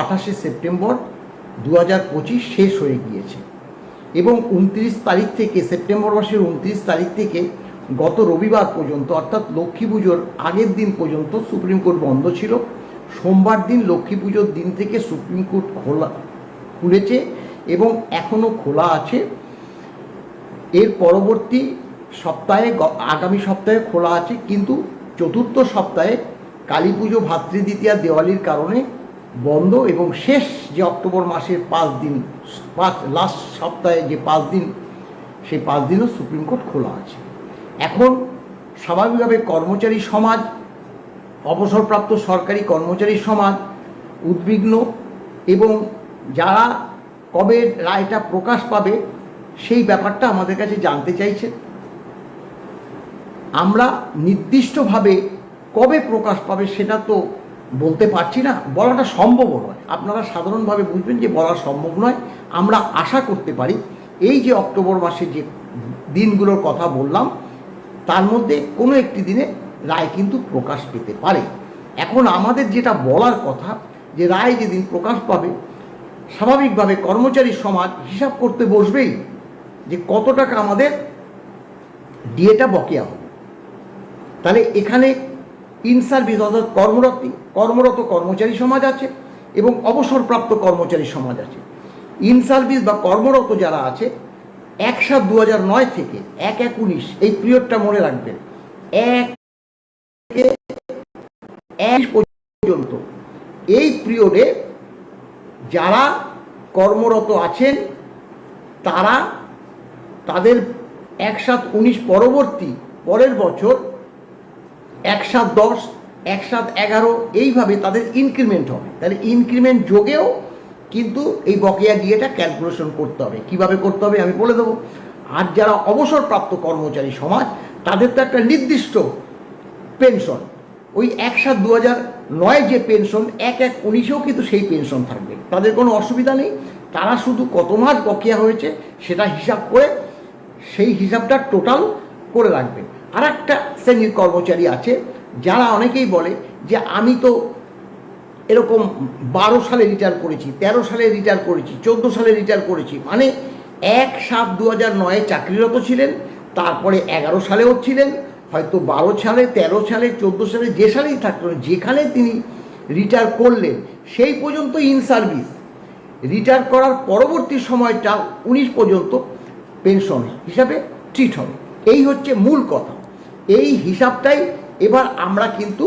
আঠাশে সেপ্টেম্বর দু হাজার পঁচিশ শেষ হয়ে গিয়েছে এবং উনত্রিশ তারিখ থেকে, সেপ্টেম্বর মাসের উনত্রিশ তারিখ থেকে গত রবিবার পর্যন্ত, অর্থাৎ লক্ষ্মী পুজোর আগের দিন পর্যন্ত সুপ্রিম কোর্ট বন্ধ ছিল। সোমবার দিন লক্ষ্মী পুজোর দিন থেকে সুপ্রিম কোর্ট খোলা, খুলেছে এবং এখনও খোলা আছে। এর পরবর্তী সপ্তাহে আগামী সপ্তাহে খোলা আছে, কিন্তু চতুর্থ সপ্তাহে কালী পুজো ভাতৃদ্বিতীয়া দেওয়ালির কারণে বন্ধ এবং শেষ যে অক্টোবর মাসের পাঁচ দিন, পাঁচ লাস্ট সপ্তাহে যে পাঁচ দিন, সেই পাঁচ দিনও সুপ্রিম কোর্ট খোলা আছে। এখন স্বাভাবিকভাবে কর্মচারী সমাজ, অবসরপ্রাপ্ত সরকারি কর্মচারী সমাজ, উদ্বিগ্ন এবং যারা কবে রায়টা প্রকাশ পাবে, সেই ব্যাপারটা আমাদের কাছে জানতে চাইছে। আমরা নির্দিষ্টভাবে কবে প্রকাশ পাবে সেটা তো বলতে পারছি না, বলাটা সম্ভবও নয়। আপনারা সাধারণভাবে বুঝবেন যে বলা সম্ভব নয়। আমরা আশা করতে পারি, এই যে অক্টোবর মাসে যে দিনগুলোর কথা বললাম, তার মধ্যে কোনো একটি দিনে রায় কিন্তু প্রকাশ পেতে পারে। এখন আমাদের যেটা বলার কথা, যে রায় যেদিন প্রকাশ পাবে, স্বাভাবিকভাবে কর্মচারী সমাজ হিসাব করতে বসবেই যে কত টাকা আমাদের ডিএটা বকেয়া হবে। তাহলে এখানে ইন সার্ভিস অর্থাৎ কর্মরত কর্মরত কর্মচারী সমাজ আছে এবং অবসরপ্রাপ্ত কর্মচারী সমাজ আছে। ইন সার্ভিস বা কর্মরত যারা আছে, এক সাত দু নয় থেকে এক এক উনিশ, এই পিরিয়ডটা মনে রাখবেন, এক থেকে এক পর্যন্ত, এই পিরিয়ডে যারা কর্মরত আছেন, তারা তাদের এক সাত উনিশ পরবর্তী, পরের বছর এক সাত দশ, এক সাত এগারো, এইভাবে তাদের ইনক্রিমেন্ট হবে। তাহলে ইনক্রিমেন্ট যোগেও কিন্তু এই বকেয়া ডিএটা ক্যালকুলেশন করতে হবে। কীভাবে করতে হবে আমি বলে দেবো। আর যারা অবসরপ্রাপ্ত কর্মচারী সমাজ, তাদের তো একটা নির্দিষ্ট পেনশন ওই এক সাত দু হাজার নয় যে পেনশন এক এক উনিশেও কিন্তু সেই পেনশন থাকবে। তাদের কোনো অসুবিধা নেই। তারা শুধু কত মাস বকেয়া হয়েছে সেটা হিসাব করে সেই হিসাবটা টোটাল করে রাখবেন। আর একটা শ্রেণির কর্মচারী আছে, যারা অনেকেই বলে যে আমি তো এরকম বারো সালে রিটায়ার করেছি, তেরো সালে রিটায়ার করেছি, চোদ্দ সালে রিটায়ার করেছি। মানে এক সাত দু হাজার নয়ে চাকরিরত ছিলেন, তারপরে এগারো সালেও ছিলেন, হয়তো বারো সালে, তেরো সালে, চোদ্দ সালে, যে সালেই থাকলেন যেখানে তিনি রিটায়ার করলেন, সেই পর্যন্ত ইন সার্ভিস রিটায়ার করার পরবর্তী সময়টা উনিশ পর্যন্ত পেনশন হিসাবে ট্রিট হবে। এই হচ্ছে মূল কথা। এই হিসাবটাই এবার আমরা কিন্তু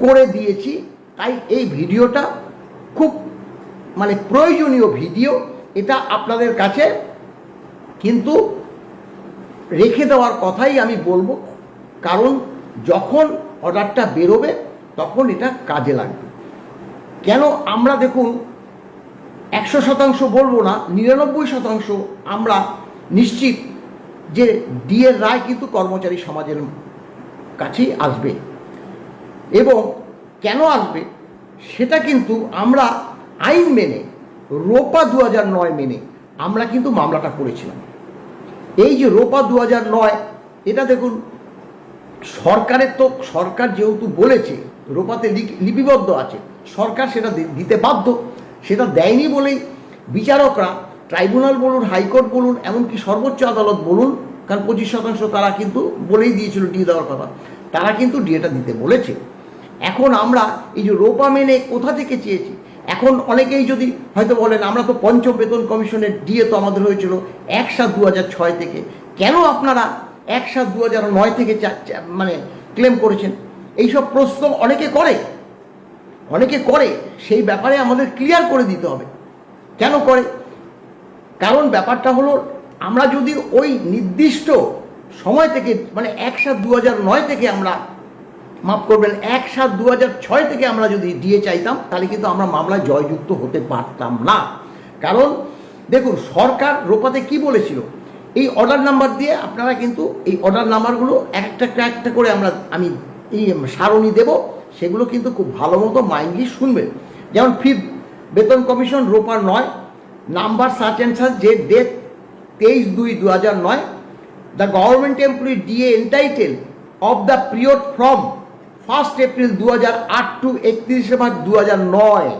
করে দিয়েছি। তাই এই ভিডিওটা খুব মানে প্রয়োজনীয় ভিডিও, এটা আপনাদের কাছে কিন্তু রেখে দেওয়ার কথাই আমি বলব। কারণ যখন অর্ডারটা বেরোবে, তখন এটা কাজে লাগবে। কেন আমরা দেখুন, একশো শতাংশ বলব না, নিরানব্বই শতাংশ আমরা নিশ্চিত যে ডিএর রায় কিন্তু কর্মচারী সমাজের কাছেই আসবে। এবং কেন আসবে? সেটা কিন্তু আমরা আইন মেনে, রোপা দু নয় মেনে আমরা কিন্তু মামলাটা করেছিলাম। এই যে রোপা দু নয়, এটা দেখুন, সরকারের তো, সরকার যেহেতু বলেছে, রোপাতে লিপিবদ্ধ আছে, সরকার সেটা দিতে বাধ্য, সেটা দেয়নি বলেই বিচারকরা ট্রাইব্যুনাল বলুন, হাইকোর্ট বলুন, এমনকি সর্বোচ্চ আদালত বলুন, কারণ পঁচিশ শতাংশ তারা কিন্তু বলেই দিয়েছিল ডিএ দেওয়ার কথা, তারা কিন্তু ডিএটা দিতে বলেছে। এখন আমরা এই যে রোপা মেনে কোথা থেকে চেয়েছি? এখন অনেকেই যদি হয়তো বলেন, আমরা তো পঞ্চম বেতন কমিশনের ডিএ তো আমাদের হয়েছিল এক সাত দু হাজার ছয় থেকে। কেন আপনারা এক সাত দু হাজার নয় থেকে মানে ক্লেম করেছেন? এইসব প্রশ্ন অনেকে করে। অনেকে করে, সেই ব্যাপারে আমাদের ক্লিয়ার করে দিতে হবে। কেন করে? কারণ ব্যাপারটা হলো, আমরা যদি ওই নির্দিষ্ট সময় থেকে মানে এক সাত দু নয় থেকে আমরা মাফ করবেন, এক সাত দু ছয় থেকে আমরা যদি দিয়ে চাইতাম, তাহলে কিন্তু আমরা মামলায় জয়যুক্ত হতে পারতাম না। কারণ দেখুন, সরকার রোপাতে কি বলেছিল? এই অর্ডার নাম্বার দিয়ে আপনারা কিন্তু এই অর্ডার নাম্বারগুলো একটা একটা একটা করে আমরা, আমি এই সারণী দেব, সেগুলো কিন্তু খুব ভালো মতো মাইন্ডলি শুনবেন। যেমন ফিফ বেতন কমিশন রোপার নয় নাম্বার সার্চ অ্যান্ড সার্চ যে ডেট তেইশ দুই দু হাজার নয় the government employee DA entitle of the period from first April দু হাজার আট টু একত্রিশে মার্চ দু হাজার নয়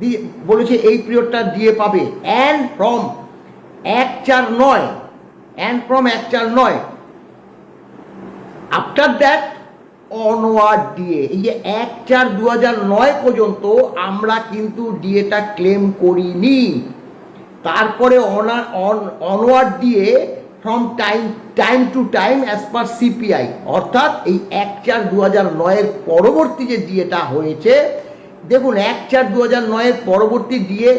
দিয়ে বলেছে এই পিরিয়ডটা দিয়ে পাবে। অ্যান্ড ফ্রম এক চার নয় অ্যান্ড ফ্রম এক চার নয় আফটার দ্যাট অনওয়ার্ড ডিএ এই যে এক চার দু নয় পর্যন্ত আমরা কিন্তু ডিএটা ক্লেম করিনি। তারপরে অনওয়ার্ড দিয়ে from time time to time as per CPI অর্থাৎ এই এক চার দু হাজার নয়ের পরবর্তী যে ডিএটা হয়েছে, দেখুন, এক চার দু হাজার নয়ের পরবর্তী ডিএ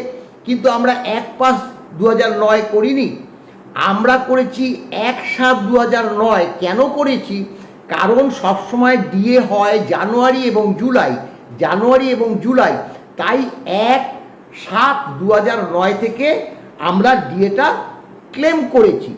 কিন্তু আমরা এক পাঁচ দু হাজার নয় করিনি। আমরা করেছি এক সাত দু হাজার নয়। কেন করেছি? কারণ সবসময় ডিএ হয় জানুয়ারি এবং জুলাই। জানুয়ারি এবং জুলাই। তাই এক সাত দু নয় থেকে আমরা ডিএটা ক্লেম করেছি।